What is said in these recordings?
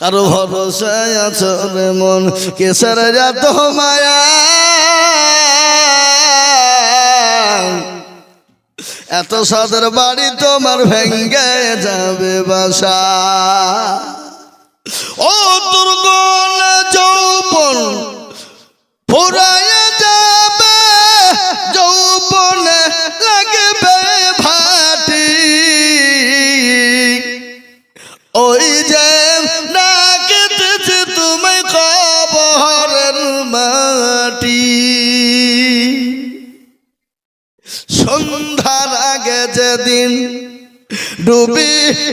কারও ভরসায় আছো মন কেসার যাত মায়া। এত সদর বাড়ি তোমার ভেঙ্গে যাবে বাসা। ও দুর্গন যৌবন ফুরায় ডুবি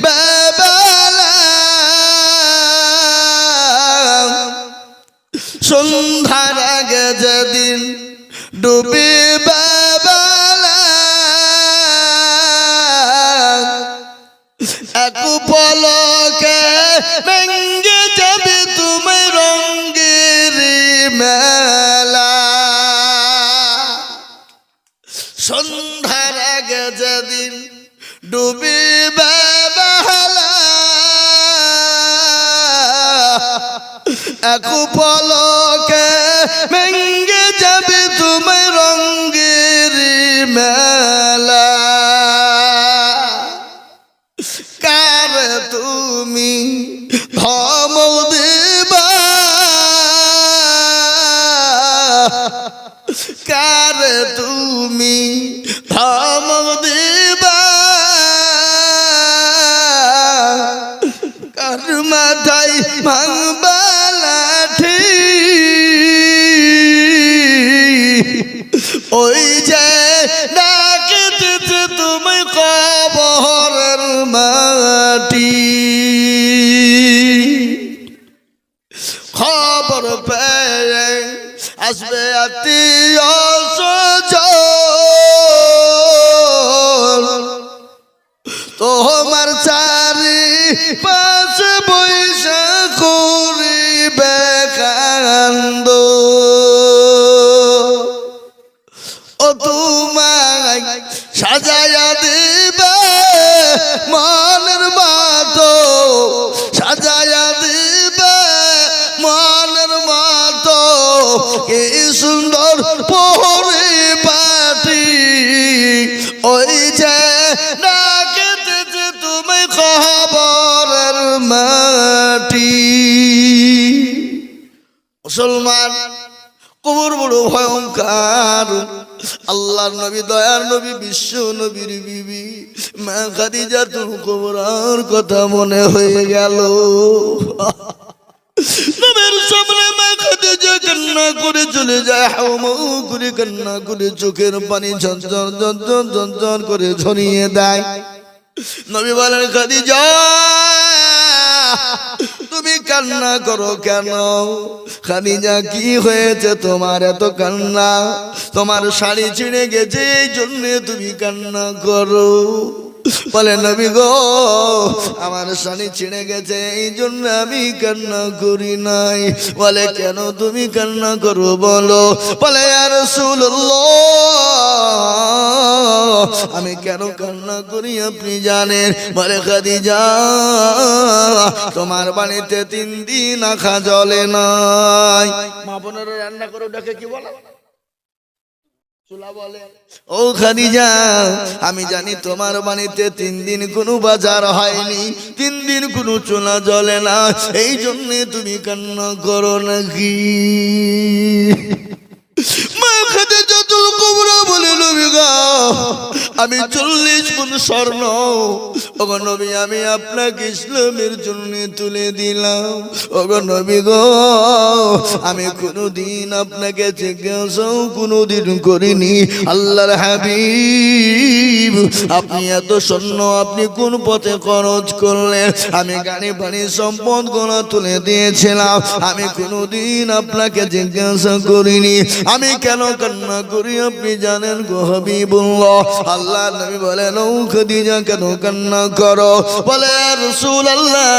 এক পলকে যাবে তুমি রঙ্গের মেলা। কার তুমি ধমক কার তুমি ধমক মাটি। খবর পেয়ে আসবে আত্মীয় তোমার চারি পাঁচ কি সুন্দর পরে পাটি? ওই যে তুমি মুসলমান কবর বড় ভয়ঙ্কর। আল্লাহর নবী, দয়ার নবী, বিশ্ব নবীর বিবি। মা খাদিজা তোর কবরার কথা মনে হয়ে গেল। নবীর সামনে মা খাদিজা কান্না করে চলে যায় হাউমাউ করে কান্না করে চোখের পানি ঝরঝর ঝরঝর ঝরঝর করে ঝরিয়ে দেয়। নবী বলেন, খাদিজা, তুমি কান্না করো কেন? খাদিজা, কি হয়েছে তোমার এত কান্না? তোমার শাড়ি ছিঁড়ে গেছে, এই জন্য তুমি কান্না করো। বলে, নবী গো, আমার শাড়ি ছিঁড়ে গেছে, এই জন্য আমি কান্না করি নাই। বলে, কেন তুমি কান্না করো বলো? বলে আর আমি কেন কান্না করি আপনি জানেন? বলে, খাদিজা, তোমার বাড়িতে তিন দিন আখা জলে নাই। মা বোনেরা রান্না করে ওটাকে কি বলে? ও খাদিজা, আমি জানি তোমার বাড়িতে তিন দিন কোনো বাজার হয়নি, তিন দিন কোনো চুলা জ্বলে না, এই জন্য তুমি কান্না করো নাকি? আমি চল্লিশ গুণ স্বর্ণ নবী, আমি আপনাকে ইসলামের জন্য তুলে দিলাম। ওগো নবী গো, আমি কোনোদিন আপনাকে জিজ্ঞাসাও কোনোদিন করিনি। আল্লাহর হাবিব, আপনি এত স্বর্ণ আপনি কোন পথে খরচ করলেন? আমি গাড়ি, বাড়ি, সম্পদ গোনা তুলে দিয়েছিলাম। আমি কোনোদিন আপনাকে জিজ্ঞাসা করিনি। আমি কেন কান্না করি, আপনি জানেন গো হাবিবুল্লাহ। আল্লাহ আল্লাহ নবী বলেন, ও খদিজা, কেন কান্না করো। বলে রসুল আল্লাহ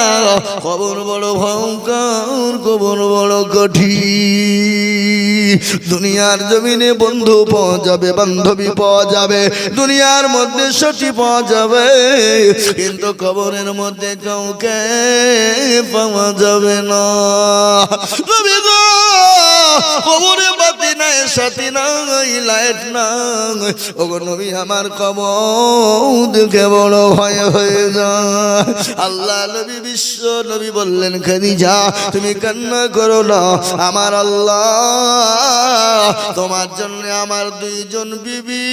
কবর বড় ভয়ঙ্কর কবর বড় কঠিন। দুনিয়ার জমিনে বন্ধু পাওয়া যাবে বান্ধবী পাওয়া যাবে দুনিয়ার মধ্যে সতী পাওয়া যাবে কিন্তু কবরের মধ্যে কাউকে পাওয়া যাবে না। গো, কবরে বাতি নাই সাথী নাই, লাইট নাই। ওগো নবী, আমার কবর দেখে বড় ভয় হয়ে যায়। আল্লাহ নবী বিশ্ব নবী বললেন, খাদিজা, তুমি কান্না করো না। আমার আল্লাহ, তোমার জন্য আমার দুইজন বিবি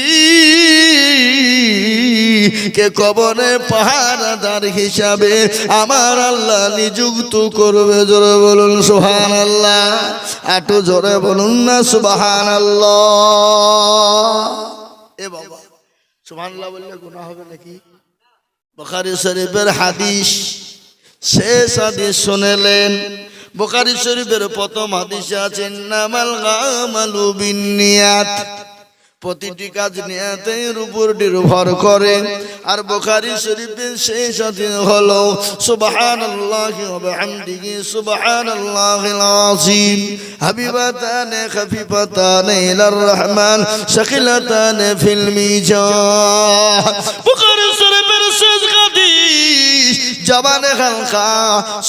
কে কবরে পাহারাদার হিসাবে আমার আল্লাহ নিযুক্ত করবে। জোরে বলুন সুহান আল্লাহ আটু জোরে বলুন না সুবাহান এ বাবা সুবহান বললে গুনাহ হবে নাকি? বুখারী শরীফের হাদিস শেষ হাদিস শুনেলেন। বুখারী শরীফের প্রথম হাদিসে আছে নামাল গামালু বিন্নিয়াত প্রতিটি কাজ নিয়াতের উপর নির্ভর করে। আর বোখারি শরীফের শেষ অধীন হলো সুবহানাল্লাহিল আযীম। হাবিবাতান খাফিফাতান ইলার রহমান, শাকিলাতান ফিল মিজান বুখারী শরীফের জবানে হালকা,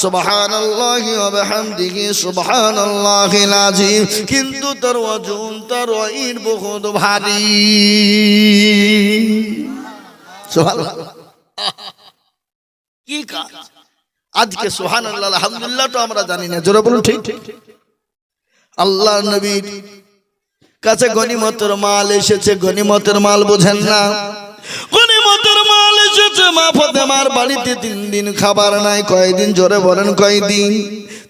সুবহানাল্লাহি ওয়া বিহামদিহি সুবহানাল্লাহিল আযীম কিন্তু তার ওজন, তার ওয়াইন বহুত ভারী। কি কাজ? আজকে সুবহানাল্লাহ, আলহামদুলিল্লাহ তো আমরা জানি না, জোরে বলুন ঠিক। আল্লাহ নবীর কাছে গনিমতের মাল এসেছে, গনিমতের মাল বোঝেন না। গনিমতের এসেছে মা ফতেমার বাড়িতে তিন দিন খাবার নাই, কয়দিন জোরে বলেন কয়দিন?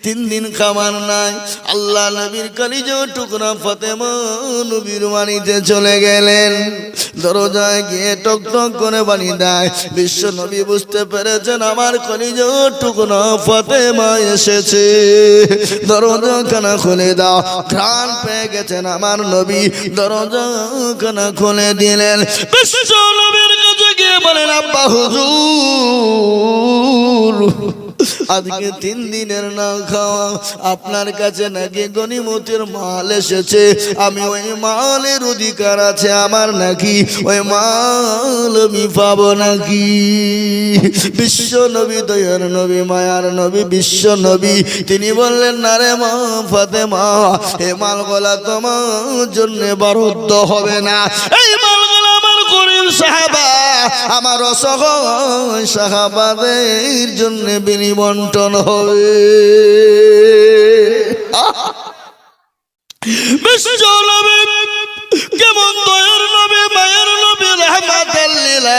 তিন দিন খাবার নাই। আল্লাহ নবীর কালিজ টুকরা ফতেমা নবীর বাড়িতে চলে গেলেন। দরজায় গিয়ে টক টক করে বাড়ি দেয়। বিশ্ব নবী বুঝতে পেরেছেন, আমার কলিজ টুকরা ফতেমা এসেছে। দরজা খানা খুলে দাও ঘ্রাণ পেয়ে গেছেন আমার নবী। দরজা খানা খুলে দিলেন। বিশ্ব নবীর বলেন, আব্বা হুজুর, আজকে তিন দিনের না খাওয়া আপনার কাছে নাকি গনিমতের মাল এসেছে? আমি ওই মালের অধিকার আছে, আমার নাকি ওই মাল আমি পাবো নাকি? বিশ্ব নবী, দয়ার নবী, মায়ার নবী, বিশ্ব নবী, তিনি বললেন, না রে মা ফাতে মা এ মালগুলা তোমার জন্য বরদ্দ হবে না। এই গরিব আমার সাহাবাদের জন্য বিনিবন্টন হবে।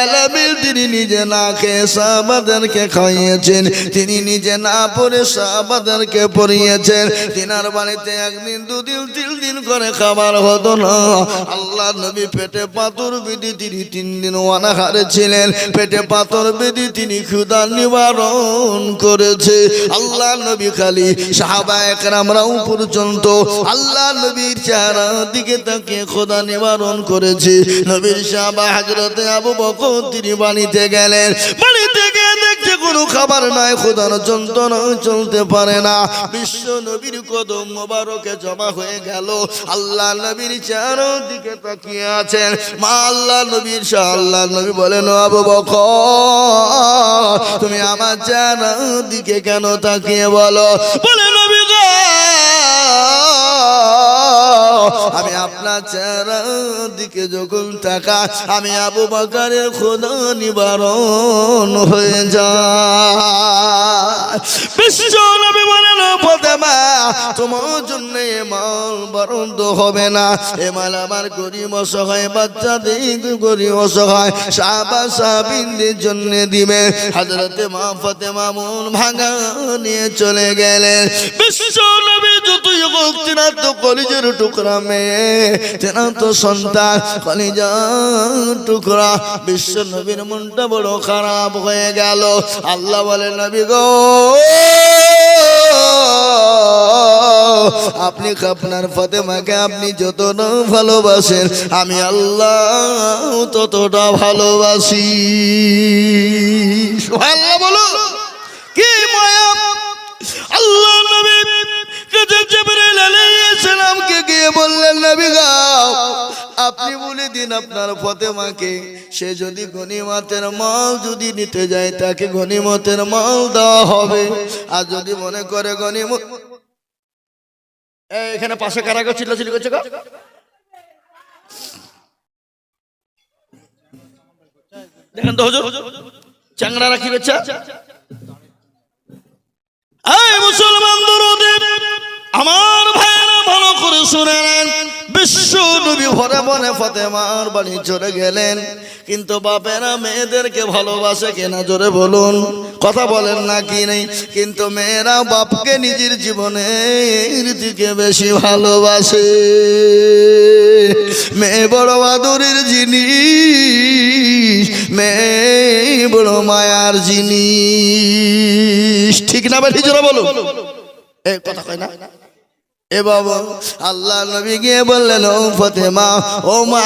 আলামিন, তিনি নিজে না খেয়ে সাহাবাদেরকে খাইয়েছেন, তিনি নিজে না পড়ে সাহাবাদেরকে পড়িয়েছেন। তিনার বাড়িতে একদিন, দুদিন, তিন দিন করে খাবার হতো না। আল্লাহ নবী পেটে পাথর বিধি তিনি তিন দিন অনাহারে ছিলেন। পেটে পাথর বিধি তিনি ক্ষুদা নিবারণ করেছে। আল্লাহ নবী খালি সাহাবা একরামরাও পর্যন্ত আল্লাহ নবীর চেহারা দিকে তাকে খোদা নিবারণ করেছে। নবীর সাহাবা হাজরতে আবু বকর তিনি বাড়িতে গেলেন, বাড়িতে গিয়ে দেখছে কোনো খাবার নাই, খোদার যন্ত্রণা চলতে পারে না। বিশ্ব নবীর কদম মোবারকে জমা হয়ে গেল। আল্লাহ নবীর চেহারা দিকে তাকিয়ে আছেন। মা আল্লাহ নবীর শাহ, আল্লাহ নবী বলেন আবু বকর, তুমি আমার চেহারা দিকে কেন তাকিয়ে বলো? বলে, নবী আমি আপনার চেহারা দিকে যখন টাকা আমি আবু বাকারের খোদা নিবারণ হয়ে ফতেমা তোমার জন্য বরন্দ হবে না। এ মাল আমার গরিব অসহায়, বাচ্চাদের গরিব অসহায় সাবা সাবিনদের জন্য দিবে। হাজরতে মা মন ভাঙা নিয়ে চলে গেলেন। বিশ্ব তো কলিজের টুকরা মেয়ে সন্তান, কলিজার টুকরা। বিশ্ব নবীর মনটা বড় খারাপ হয়ে গেল। আল্লাহ বলে, নবী আপনি আপনার ফাতেমাকে আপনি যতটা ভালোবাসেন, আমি আল্লাহ ততটা ভালোবাসি। সুবহানাল্লাহ বলো কি মায়া। গিয়ে বললেন, নবী গো, আপনি বলে দিন আপনার ফতেমাকে। সে যদি গনিমতের মাল যদি নিতে যায়, তাকে গনিমতের মাল দেওয়া হবে। আর যদি মনে করে গনিমত এখানে পাশে কারা চিল্লাচিল্লি করছে গো? দেখেন তো হুজুর চাংড়া রাখি বেচা। মুসলমান! বিশ্ব নবী ভরে চলে গেলেন। কিন্তু বাপেরা মেয়েদেরকে ভালোবাসে কিনা জোরে বলুন। কথা বলেন না কি নেই। কিন্তু মেয়েরা বাপকে নিজের জীবনের দিকে বেশি ভালোবাসে। মেয়ে বড় বাদুরের জিনিস, মেয়ে বড় মায়ার জিনিস। ঠিক না বেঠি জোরে বলো এ, কথা কয় না। এ বাবা, আল্লাহ নবী গিয়ে বললেন, ও ফতেমা, ও মা,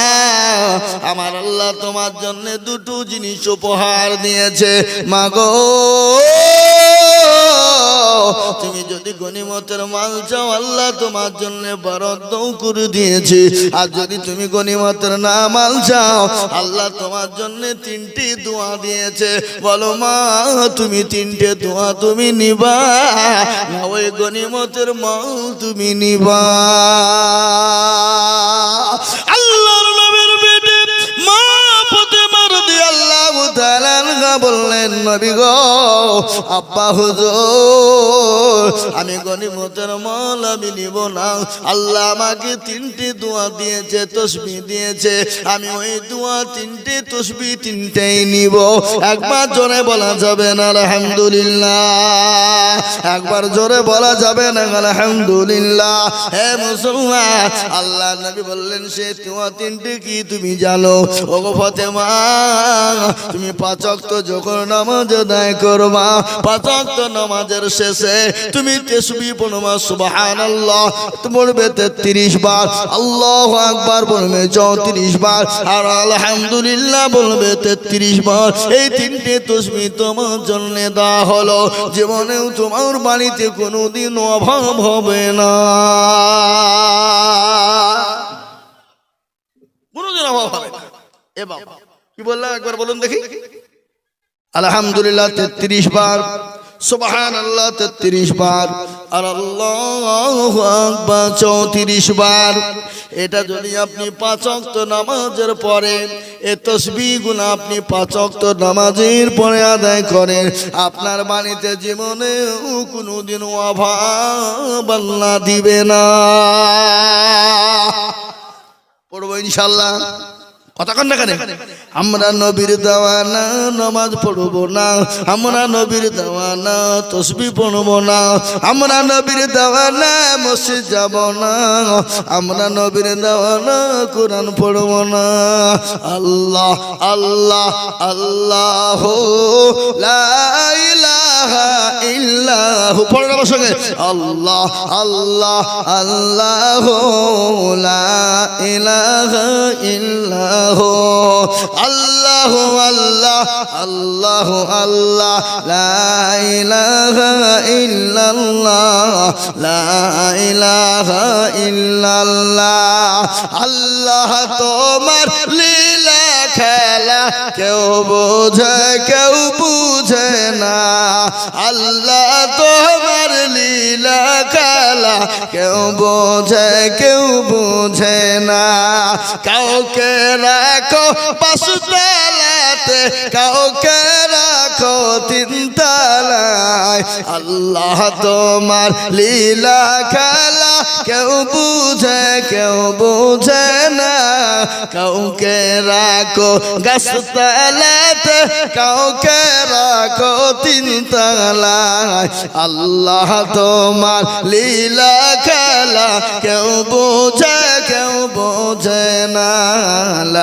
আমার আল্লাহ তোমার জন্য দুটো জিনিস উপহার দিয়েছে। মা গো তুমি যদি গনিমতের মাল চাও, আল্লাহ তোমার জন্য বরাদ্দ করে দিয়েছে। আর যদি তুমি গনিমতের না মাল চাও, আল্লাহ তোমার জন্য তিনটি দোয়া দিয়েছে। বলো মা, তুমি তিনটে দোয়া তুমি নিবা, না ওই গনিমতের মাল তুমি নিবা। তাআলা বললেন, নবী গো, আব্বা হুজুর, আমি গনিমতের মাল আমি নিব না। আল্লাহ আমাকে তিনটি দোয়া দিয়েছে, তসবি দিয়েছে। আমি ওই দোয়া তিনটে, তসবি তিনটেই নিব। একবার জোরে বলা যাবে না, আলহামদুলিল্লাহ। একবার জোরে বলা যাবে না, আলহামদুলিল্লাহ। হে মুসলমান, আল্লাহ নবী বললেন, সে তোমার তিনটে কি তুমি জানো? ও গো ফতেমা, তুমি পাচক যখন নামাজ আদায় করবা পাচক নামাজের শেষে তুমি তেসবি পড়বা, সুবহানাল্লাহ। পড়বে তেত্রিশ বার, আল্লাহ আকবার বলবে চৌত্রিশ বার, আর আলহামদুলিল্লাহ বলবে তেত্রিশ বার। এই তিনটে তসবি তোমার জন্য দেওয়া হলো। জীবনেও তোমার বাড়িতে কোনোদিন অভাব হবে না। কোনোদিন অভাব হবে না। এ বাবা, কি বললাম একবার বলুন দেখি। আলহামদুলিল্লাহ তেত্রিশ বার সুবহান আল্লাহ তেত্রিশ বার, আর আল্লাহ চৌত্রিশ বার। এটা যদি আপনি পাঁচ অক্ত নামাজের পরে, এ তসবি গুণ আপনি পাঁচ অক্ত নামাজের পরে আদায় করেন, আপনার বাড়িতে জীবনে কোনোদিন অভাব আল্লাহ দিবে না। পড়ব ইনশাল্লাহ আমরা নবীর দেওয়ানা, নামাজ পড়ব না। আমরা নবীর দেওয়ানা, তসবি পড়ব না। আমরা নবীর দেওয়ানা, মসজিদ যাব না। আমরা নবীর দেওয়ানা, কোরআন পড়ব না। আল্লাহ আল্লাহ আল্লাহ ইল্লাহু। পড়ে আমার সঙ্গে। আল্লাহ আল্লাহ আল্লাহ ইলাহা ইল্লাহু। আল্লাহ আল্লাহ আল্লাহ আল্লাহ লা ইলাহা ইল্লাল্লাহ, লা ইলাহা ইল্লাল্লাহ। আল্লাহ তোমার লীলা খেলা কেউ বোঝে, কেউ বুঝে না। আল্লাহ তোমার লীলা খেলা কেউ বোঝে, কেউ বুঝে না। কাউকে রাখো পাশুতলাতে কাউকে রাখো তিনতলায় আল্লাহ তোমার লীলা খেলা কেউ বুঝে কেউ বুঝে না। কাউকে রাখো গাছতলাতে কাউকে রাখো তিনতলায় আল্লাহ তোমার লীলা খেলা কেউ বোঝে কেউ বোঝে না।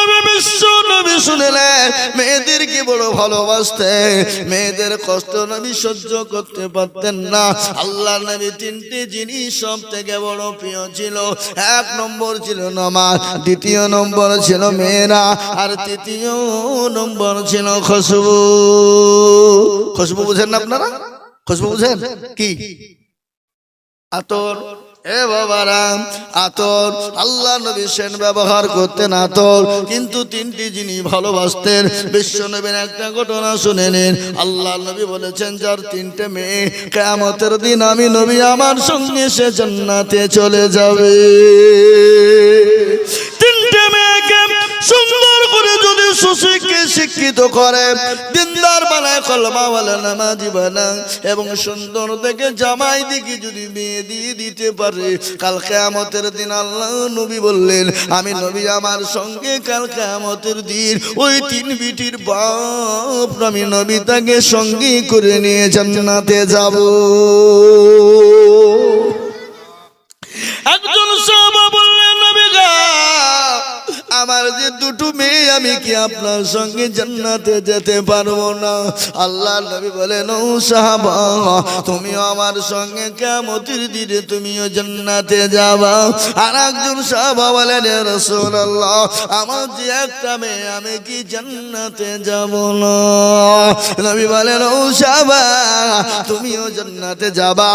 বিশ্ব নবী শুনলেন মেয়েদেরকে বড় ভালোবাসতে? মেয়েদের কষ্ট নবী সহ্য করতে পারতেন না। আল্লাহ নবী তিনটি জিনিস সব থেকে বড় প্রিয় ছিল। এক নম্বর ছিল নামাজ, দ্বিতীয় নম্বর ছিল মেয়েরা, আর তৃতীয় নম্বর ছিল খুশবু খুশবু বুঝেন না আপনারা? খুশবু বুঝেন? কি? আতর? এ বাবারাম আতর। আল্লাহ নবী সেন ব্যবহার করতেন আতর। কিন্তু তিনটি যিনি ভালোবাসতেন, বিশ্ব নবীর একটা ঘটনা শুনে নিন। আল্লাহ নবী বলেছেন, যার তিনটে মেয়ে কেমতের দিন আমি নবী আমার সঙ্গে সে জান্নাতে চলে যাবে। তিনটে মেয়েকে সুন্দর করে যদি করে দিনদার বানায় বলে নামাজি বানায় এবং সুন্দর দেখে জামাই দিকে যদি বিয়ে দিয়ে দিতে পারে। কাল কেয়ামতের দিন আল্লাহ নবী বললেন, আমি নবী আমার সঙ্গে কালকে কেয়ামতের দিন ওই তিন বিটির বাপ আমি নবী তাকে সঙ্গী করে নিয়ে জান্নাতে যাব। আপনার সঙ্গে জান্নাতে যেতে পারব না। আল্লাহ নবী বলেন, ও সাহাবা তুমি আমার সঙ্গে কেমতির দিনে তুমিও জান্নাতে যাবা। আর একজন সাহাবা বলেন রসুল আল্লাহ আমার যে একটা মেয়ে, আমি কি জান্নাতে যাব না? নবী বলেন, ও সাহাবা, তুমিও জান্নাতে যাবা।